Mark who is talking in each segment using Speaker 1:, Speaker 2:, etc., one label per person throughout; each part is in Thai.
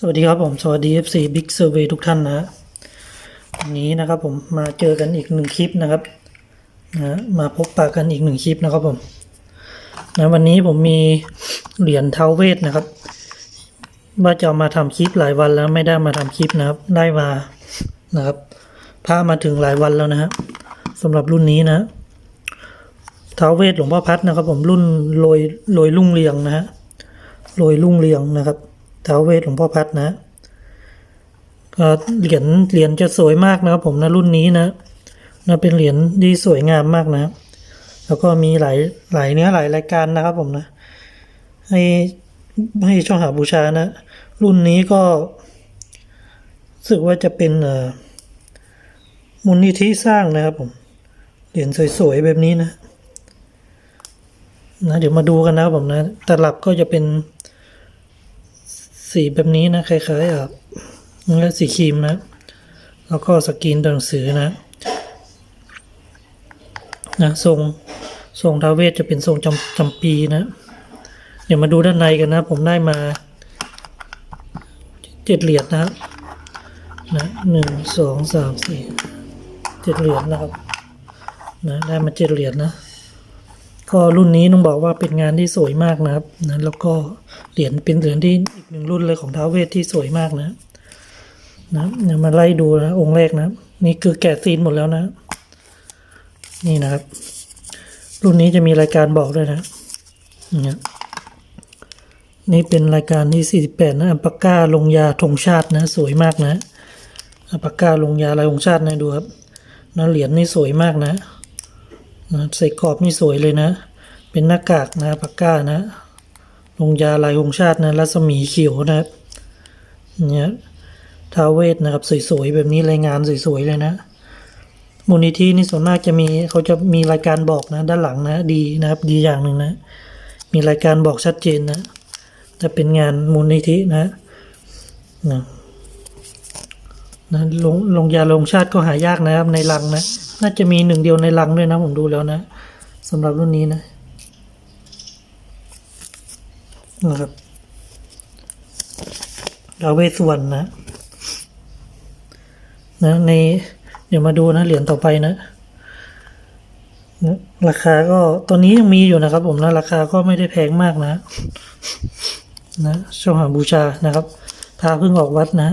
Speaker 1: สวัสดีครับผมสวัสดี FC Big Survey ทุกท่านนะวันนี้นะครับผมมาเจอกันอีกหนึ่งคลิปนะครับนะมาพบปะกันอีกหนึ่งคลิปนะครับผมนะวันนี้ผมมีเหรียญเทาเวทนะครับ ว่าจะมาทำคลิปหลายวันแล้วไม่ได้มาทำคลิปนะครับ ได้มานะครับพามาถึงหลายวันแล้วนะฮะสำหรับรุ่นนี้นะเทาเวทหลวงพ่อพัดนะครับ ผมรุ่นโรยโรยลุ่งเรืองนะฮะโรยรุ่งเรืองนะครับ ท้าวเวทหลวงพ่อพัดนะก็เหรียญเหรียญจะสวยมากนะครับผมนะรุ่นนี้นะนะเป็นเหรียญที่สวยงามมากนะ แล้วก็มีหลายหลายเนื้อหลายรายการนะครับผมนะ ให้ให้ช่องหาบูชานะ รุ่นนี้ก็รู้สึกว่าจะเป็นมูลนิธิสร้างนะครับผมเหรียญสวยๆแบบนี้นะนะเดี๋ยวมาดูกันนะครับผมนะตลับก็จะเป็น สีแบบนี้นะคล้ายๆอะนี่สีครีมนะ แล้วก็สกรีนตัวหนังสือนะนะทรงทรงทาเวศจะเป็นทรงจำจำปีนะ เดี๋ยวมาดูด้านในกันนะ ผมได้มาเจ็ดเหรียญนะครับนะหนึ่งสองสามสี่เจ็ดเหรียญนะครับนะได้มาเจ็ดเหรียญนะ ก็รุ่นนี้ต้องบอกว่าเป็นงานที่สวยมากนะครับนะแล้วก็เหรียญเป็นเหรียญที่อีกหนึ่งรุ่นเลยของท้าวเวทที่สวยมากนะนะเดี๋ยวมาไล่ดูนะองค์แรกนะ นี่คือแกะซีนหมดแล้วนะ นี่นะครับ รุ่นนี้จะมีรายการบอกด้วยนะนี่นี่เป็นรายการที่ 48 นะอัปาก้าลงยาธงชาตินะ สวยมากนะอัปาก้าลงยาลายธงชาตินะดูครับนะเหรียญนี่สวยมากนะ ใส่กรอบนี่สวยเลยนะ เป็นหน้ากากนะปากก้านะลงยาลายองชาตินะรัศมีเขียวนะเนี่ยท้าเวทนะครับสวยๆแบบนี้รายงานสวยๆเลยนะมูลนิธินี่ส่วนมากจะมีเขาจะมีรายการบอกนะ ด้านหลังนะ ดีนะครับ ดีอย่างหนึ่งนะ มีรายการบอกชัดเจนนะจะเป็นงานมูลนิธินะนะนะลงลงยาลงชาติก็หายากนะครับในลังนะ น่าจะมีหนึ่งเดียวในลังด้วยนะผมดูแล้วนะสำหรับรุ่นนี้นะนะครับดาวเวสวรรณนะ นะในเดี๋ยวมาดูนะเหรียญต่อไปนะนะราคาก็ตัวนี้ยังมีอยู่นะครับ ผมนะราคาก็ไม่ได้แพงมากนะ นะช่องหาบูชานะครับพาเพิ่งออกวัดนะ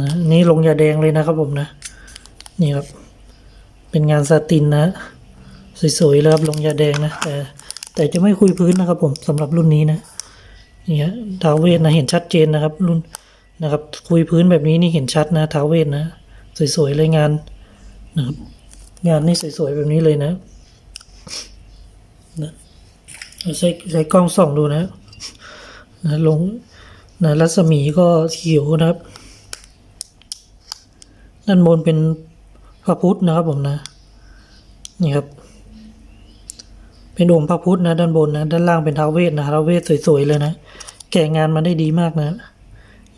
Speaker 1: นะนี่ลงยาแดงเลยนะครับผมนะ นี่ครับ เป็นงานซาตินนะ สวยๆแล้วครับลงยาแดงนะ แต่แต่จะไม่คุยพื้นนะครับ ผมสำหรับรุ่นนี้นะนี่ฮะท้าวเวทนะเห็นชัดเจนนะครับ รุ่นนะครับ คุยพื้นแบบนี้นี่เห็นชัดนะท้าวเวทนะสวยๆเลยงานนะครับงานนี่สวยๆแบบนี้เลยนะนะใช้ใช้กล้องส่องดูนะนะลงนะรัศมีก็เขียวนะครับ ด้านบนเป็น พระพุทธนะครับผมนะ นี่ครับ เป็นองค์พระพุทธนะด้านบนนะ ด้านล่างเป็นท้าวเวทนะท้าวเวทสวยๆเลยนะ แกะงานมาได้ดีมากนะ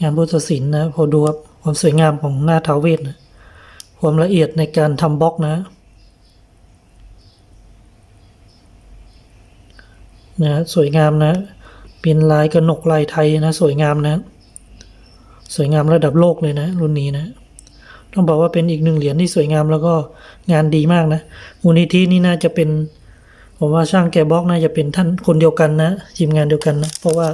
Speaker 1: งานพุทธศิลป์นะ พอดูครับความสวยงามของหน้าท้าวเวทนะ ความละเอียดในการทำบล็อกนะนะสวยงามนะ เป็นลายกระหนกลายไทยนะ สวยงามนะ สวยงามระดับโลกเลยนะ รุ่นนี้นะ ต้องบอกว่าเป็นอีกหนึ่งเหรียญที่สวยงามแล้วก็งานดีมากนะมูลนิธินี่น่าจะเป็น ผมว่าช่างแกะบล็อกน่าจะเป็นท่านคนเดียวกันนะทีมงานเดียวกันนะ เพราะว่า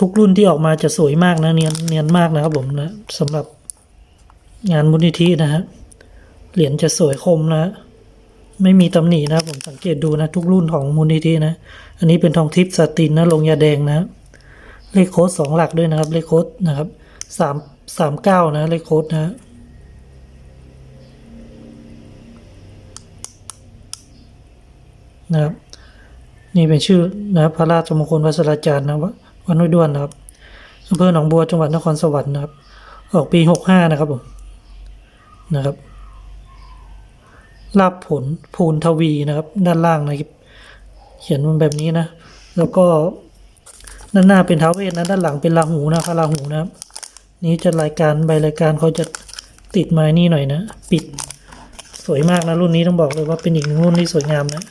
Speaker 1: ทุกรุ่นที่ออกมาจะสวยมากนะ เนียนเนียนมากนะครับผมนะสำหรับงานมูลนิธินะฮะเหรียญจะสวยคมนะ ไม่มีตำหนินะผมสังเกตดูนะ ทุกรุ่นของมูลนิธินะ อันนี้เป็นทองทิพย์สตินนะลงยาแดงนะเลขโค้ดสองหลักด้วยนะครับ เลขโค้ดนะครับสาม สามเก้านะเลขโค้ดนะนะครับ นี่เป็นชื่อนะพระราชมงคลวัสราจารย์นะวันน้อยด้วนนะครับอำเภอหนองบัวจังหวัดนครสวรรค์นะครับ ออกปีหกห้านะครับผมนะครับลาบผลภูนทวีนะครับ ด้านล่างนะครับ เขียนมันแบบนี้นะ แล้วก็ด้านหน้าเป็นท้าวเวทนะ ด้านหลังเป็นราหูนะพระราหูนะครับ นี้จะรายการใบรายการเขาจะติดไม้นี่หน่อยนะ ปิดสวยมากนะรุ่นนี้ต้องบอกเลยว่าเป็นอีกหนึ่งรุ่นที่สวยงามนะ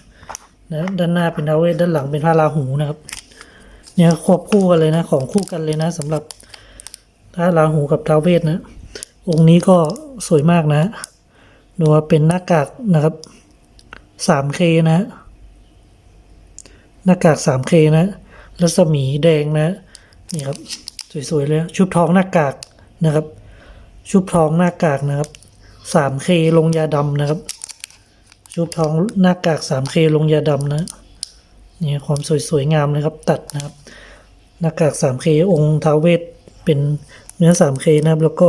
Speaker 1: นะด้านหน้าเป็นท้าวเวทด้านหลังเป็นพระราหูนะครับ เนี่ยควบคู่กันเลยนะ ของคู่กันเลยนะสำหรับพระราหูกับท้าวเวสนะ องค์นี้ก็สวยมากนะดูว่าเป็นหน้ากากนะครับ 3K นะหน้ากาก 3K นะรัศมีแดงนะนี่ครับ สวยๆเลยชุบทองหน้ากากนะครับ ชุบทองหน้ากากนะครับ 3K ลงยาดำนะครับ ชุบทองหน้ากาก 3K ลงยาดำนะนี่ความสวยๆงามเลยครับ ตัดนะครับ หน้ากาก 3K องค์ท้าวเวทเป็นเนื้อ 3K นะครับ แล้วก็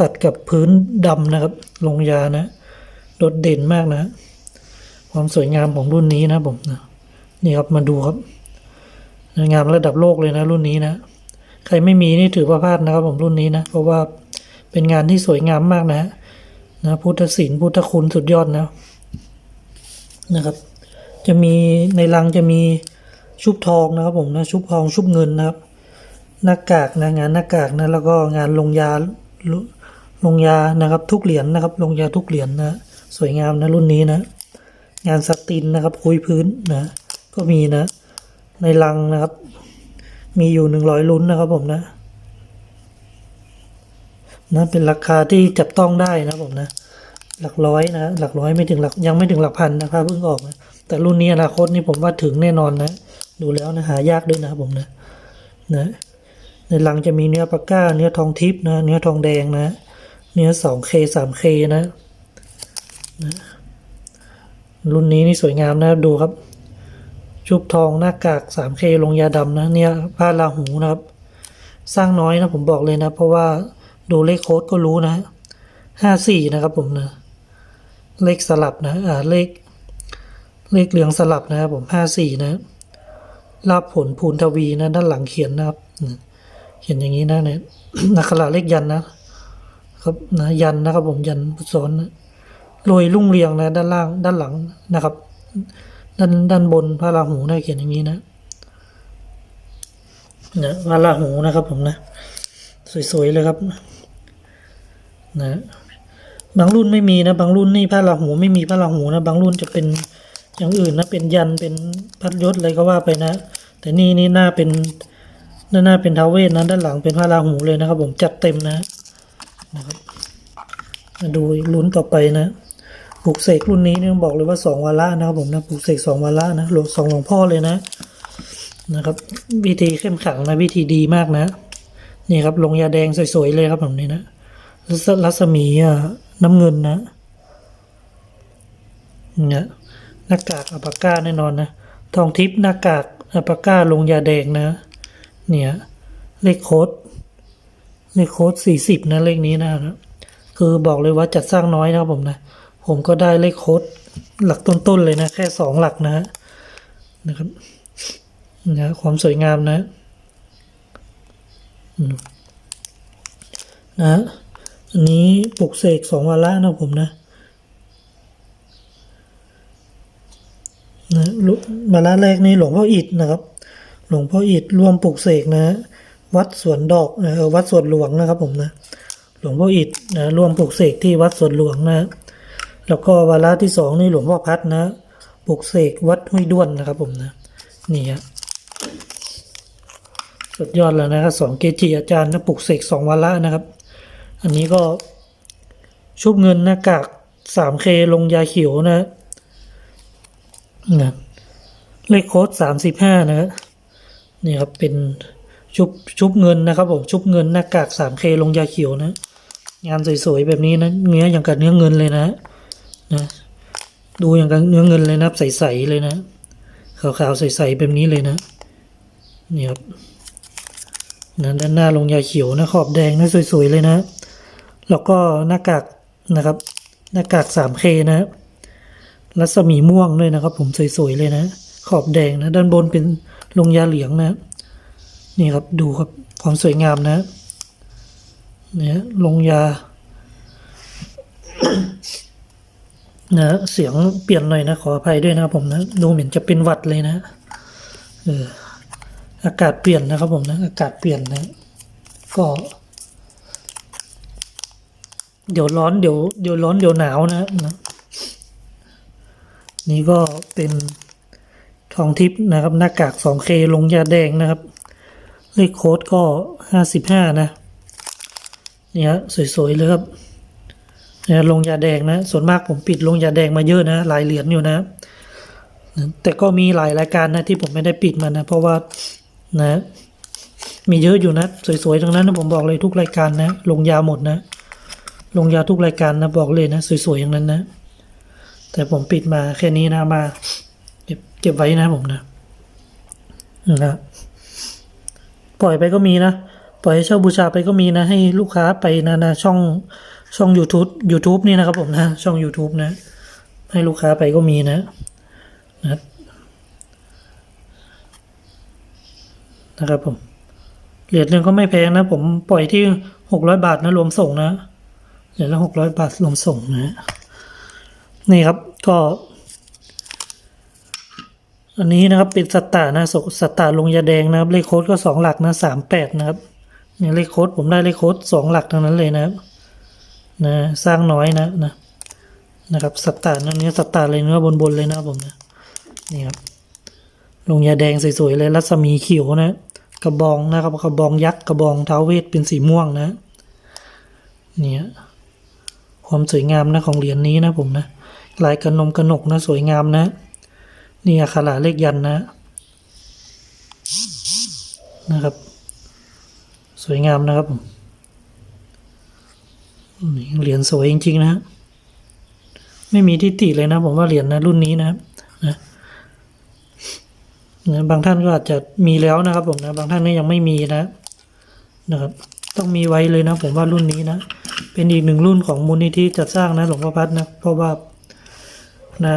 Speaker 1: ตัดกับพื้นดำนะครับ ลงยานะโดดเด่นมากนะ ความสวยงามของรุ่นนี้นะผมนะนี่ครับมาดูครับ งามระดับโลกเลยนะรุ่นนี้นะ ใครไม่มีนี่ถือว่าพลาดนะครับผมรุ่นนี้นะ เพราะว่าเป็นงานที่สวยงามมากนะนะพุทธศิลป์พุทธคุณสุดยอดนะนะครับ จะมีในรังจะมีชุบทองนะครับผมนะชุบทองชุบเงินนะครับ หน้ากากนะงานหน้ากากนะแล้วก็งานลงยาลงยานะครับทุกเหรียญนะครับ ลงยาทุกเหรียญนะสวยงามนะรุ่นนี้นะ งานสตินนะครับคุยพื้นนะ ก็มีนะ ในรังนะครับ มีอยู่หนึ่งร้อยลุ้นนะครับผมนะนะเป็นราคาที่จับต้องได้นะผมนะ หลักร้อยนะหลักร้อยไม่ถึงหลักยังไม่ถึงหลักพันนะครับเพิ่งออกนะแต่รุ่นนี้อนาคตนี่ผมว่าถึงแน่นอนนะ ดูแล้วนะหายากด้วยนะครับผมนะนะในรังจะมีเนื้อปากก้า เนื้อทองทิพนะ เนื้อทองแดงนะ เนื้อ 2K 3K นะนะ รุ่นนี้นี่สวยงามนะดูครับ ชุบทองหน้ากาก 3K ลงยาดำนะเนี่ยผ้าราหูนะครับ สร้างน้อยนะผมบอกเลยนะ เพราะว่าดูเลขโค้ดก็รู้นะ54นะครับผมนะเลขสลับนะอ่าเลข เลขเหลืองสลับนะครับผม54นะลาบผลภูนทวีนะ ด้านหลังเขียนนะครับเขียนอย่างนี้นะเนี่ยนักขลาเลขยันนะครับนะยันนะครับผมยันพุทธสอนนะโรยรุ่งเรียงนะ ด้านล่างด้านหลังนะครับ ด้านด้านบนพระราหูนะเขียนอย่างนี้นะนะพระราหูนะครับผมนะ สวยๆเลยครับ นะบางรุ่นไม่มีนะ บางรุ่นนี่พระราหูไม่มีพระราหูนะ บางรุ่นจะเป็นอย่างอื่นนะเป็นยันเป็นพัดยศอะไรก็ว่าไปนะ แต่นี่นี่หน้าเป็นหน้าหน้าเป็นทาวเวสนะด้านหลังเป็นพระราหูเลยนะครับ ผมจัดเต็มนะนะครับมาดูลุ้นต่อไปนะ ปลูกเสกรุ่นนี้เนี่ยบอกเลยว่าสองวาระนะครับผมนะปลูกเสกสองวาระนะหลวงสองหลวงพ่อเลยนะนะครับวิธีเข้มขังนะวิธีดีมากนะนี่ครับลงยาแดงสวยๆเลยครับผมนี่นะรัศรัศมีน้ำเงินนะเนี่ยหน้ากากอัปาก้าแน่นอนนะทองทิพย์หน้ากากอัปปาก้าลงยาแดงนะ เนี่ยเลขโค้ดเลขโค้ดสี่สิบนะเลขนี้นะครับคือบอกเลยว่าจัดสร้างน้อยนะครับผมนะ ผมก็ได้เลขโค้ดหลักต้นๆเลยนะ แค่สองหลักนะนะครับนะความสวยงามนะนะอันนี้ปลุกเสกสองวาระนะผมนะนะวาระแรกนี่หลวงพ่ออิฐนะครับ หลวงพ่ออิฐร่วมปลุกเสกนะ วัดสวนดอกเออวัดสวนหลวงนะครับผมนะ หลวงพ่ออิฐนะร่วมปลุกเสกที่วัดสวนหลวงนะ แล้วก็วาระที่สองนี่หลวงพ่อพัดนะปลุกเสกวัดห้วยด้วนนะครับผมนะ นี่ฮะสุดยอดแล้วนะครับสองเกจิอาจารย์นะปลุกเสกสองวาระนะครับ อันนี้ก็ชุบเงินหน้ากากสามเคลงยาเขียวนะนะเลขโค้ดสามสิบห้านะนี่ครับเป็นชุบชุบเงินนะครับผมชุบเงินหน้ากากสามเคลงยาเขียวนะ งานสวยๆแบบนี้นะเนื้ออย่างกับเนื้อเงินเลยนะ นะดูอย่างกับเนื้อเงินเลยนะใสๆเลยนะขาวๆใสๆแบบนี้เลยนะนี่ครับนะด้านหน้าลงยาเขียวนะขอบแดงนะสวยๆเลยนะ แล้วก็หน้ากากนะครับ หน้ากาก 3K นะรัศมีม่วงด้วยนะครับ ผมสวยๆเลยนะ ขอบแดงนะ ด้านบนเป็นลงยาเหลืองนะ นี่ครับดูครับความสวยงามนะ เนี่ยลงยา นะเสียงเปลี่ยนหน่อยนะขออภัยด้วยนะครับผมนะดูเหมือนจะเป็นหวัดเลยนะเอออากาศเปลี่ยนนะครับผมนะอากาศเปลี่ยนนะ ก็ เดี๋ยวร้อนเดี๋ยวเดี๋ยวร้อนเดี๋ยวหนาวนะนะนี่ก็เป็นทองทิพย์นะครับหน้ากาก 2K ลงยาแดงนะครับเลขโค้ดก็ 55 นะเนี่ยฮะสวยๆเลยครับ นี่ยลงยาแดงนะ ส่วนมากผมปิดลงยาแดงมาเยอะนะ หลายเหรียญอยู่นะ แต่ก็มีหลายรายการนะที่ผมไม่ได้ปิดมันนะ เพราะว่านะ มีเยอะอยู่นะ สวยๆทั้งนั้นนะผมบอกเลยทุกรายการนะ ลงยาหมดนะ ลงยาทุกรายการนะบอกเลยนะ สวยๆอย่างนั้นนะ แต่ผมปิดมาแค่นี้นะมา เก็บเก็บไว้นะผมนะนะปล่อยไปก็มีนะปล่อยให้เช่าบูชาไปก็มีนะ ให้ลูกค้าไปนะนะช่อง ช่อง YouTube YouTube นี่นะครับผมนะ ช่อง YouTube นะ ให้ลูกค้าไปก็มีนะนะนะครับผมเหรียญหนึ่งก็ไม่แพงนะ ผมปล่อยที่หกร้อยบาทนะรวมส่งนะเหรียญละหกร้อยบาทรวมส่งนะนี่ครับก็ อันนี้นะครับเป็นสตาร์นะสสตาร์ลงยาแดงนะครับเลขโค้ดก็สองหลักนะสามแปดนะครับเนี่ยเลขโค้ดผมได้เลขโค้ดสองหลักทั้งนั้นเลยนะครับ นะสร้างน้อยนะนะนะครับสตาร์นั่นนี้สตาร์เลยเนื้อบนบนเลยนะผมนะนี่ครับลงยาแดงสวยๆเลยรัศมีเขียวนะ กระบองนะครับกระบองยักษ์กระบองเท้าเวทเป็นสีม่วงนะเนี่ยความสวยงามนะของเหรียญนี้นะผมนะลายกระนมกระหนกนะสวยงามนะ นี่อักขระเลขยันนะนะครับ สวยงามนะครับผม เหรียญสวยจริง ๆ นะฮะไม่มีที่ติเลยนะ ผมว่าเหรียญนะรุ่นนี้นะนะนะบางท่านก็อาจจะมีแล้วนะครับ ผมนะ บางท่านก็ยังไม่มีนะนะครับ ต้องมีไว้เลยนะ ผมว่ารุ่นนี้นะ เป็นอีกหนึ่งรุ่นของมูลนิธิจัดสร้างนะ หลวงพ่อพัดนะ เพราะว่านะ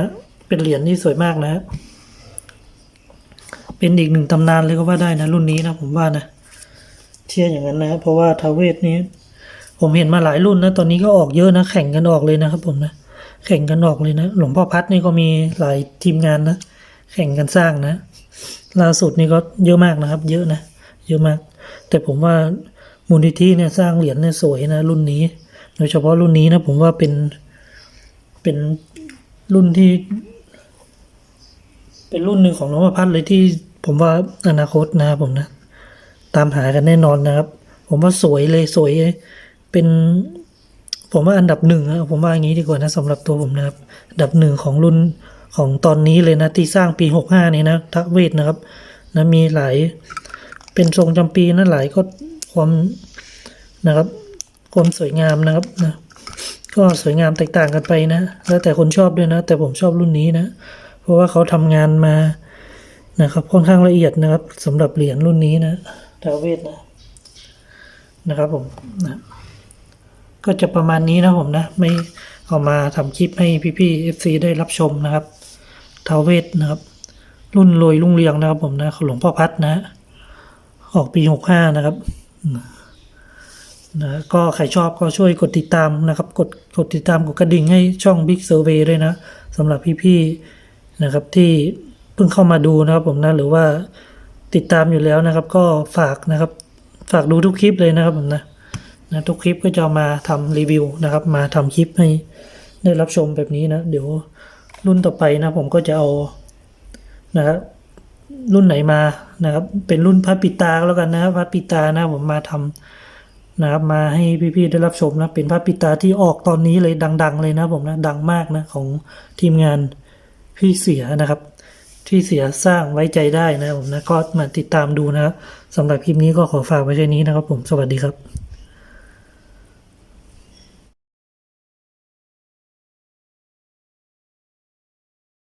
Speaker 1: เป็นเหรียญที่สวยมากนะ เป็นอีกหนึ่งตำนานเลยก็ว่าได้นะ รุ่นนี้นะ ผมว่านะ เชื่ออย่างนั้นนะ เพราะว่าทาเวศนี้ ผมเห็นมาหลายรุ่นนะ ตอนนี้ก็ออกเยอะนะ แข่งกันออกเลยนะครับผมนะ แข่งกันออกเลยนะ หลวงพ่อพัดนี่ก็มีหลายทีมงานนะ แข่งกันสร้างนะ ล่าสุดนี่ก็เยอะมากนะครับ เยอะนะ เยอะมาก แต่ผมว่ามูลนิธิเนี่ยสร้างเหรียญเนี่ยสวยนะ รุ่นนี้ โดยเฉพาะรุ่นนี้นะ ผมว่าเป็น เป็นรุ่นที่ เป็นรุ่นหนึ่งของหลวงพ่อพัดเลยที่ผมว่าอนาคตนะครับผมนะ ตามหากันแน่นอนนะครับ ผมว่าสวยเลยสวย เป็นผมว่าอันดับหนึ่งอะผมว่าอย่างนี้ดีกว่านะสำหรับตัวผมนะครับอันดับหนึ่งของรุ่นของตอนนี้เลยนะที่สร้างปีหกห้านี่นะทะเวทนะครับนะมีหลายเป็นทรงจำปีนะหลายก็ความนะครับความสวยงามนะครับนะก็สวยงามแตกต่างกันไปนะ แล้วแต่คนชอบด้วยนะ แต่ผมชอบรุ่นนี้นะ เพราะว่าเขาทำงานมานะครับ ค่อนข้างละเอียดนะครับสำหรับเหรียญรุ่นนี้นะดาเวทนะนะครับผมนะ ก็จะประมาณนี้นะผมนะ ไม่เอามาทำคลิปให้พี่ๆ FC ได้รับชมนะครับทาวเวทนะครับ รุ่นรวยรุ่งเรืองนะครับผมนะขหลวงพ่อพัดนะ ออกปีหกห้านะครับนะก็ใครชอบก็ช่วยกดติดตามนะครับ กดกดติดตามกดกระดิ่งให้ช่อง Big Survey ด้วยนะสำหรับพี่ๆนะครับที่เพิ่งเข้ามาดูนะครับผมนะหรือว่าติดตามอยู่แล้วนะครับ ก็ฝากนะครับ ฝากดูทุกคลิปเลยนะครับผมนะ นะทุกคลิปก็จะมาทำรีวิวนะครับ มาทำคลิปให้ได้รับชมแบบนี้นะ เดี๋ยวรุ่นต่อไปนะผมก็จะเอานะครับรุ่นไหนมานะครับ เป็นรุ่นพระปิตาแล้วกันนะพระปิตานะผมมาทำนะครับมาให้พี่ๆได้รับชมนะ เป็นพระปิตาที่ออกตอนนี้เลยดัง ๆ เลยนะผมนะดังมากนะของทีมงานพี่เสียนะครับ ที่เสียสร้างไว้ใจได้นะผมนะก็มาติดตามดูนะครับสำหรับคลิปนี้ก็ขอฝากไว้แค่นี้นะครับ ผมสวัสดีครับ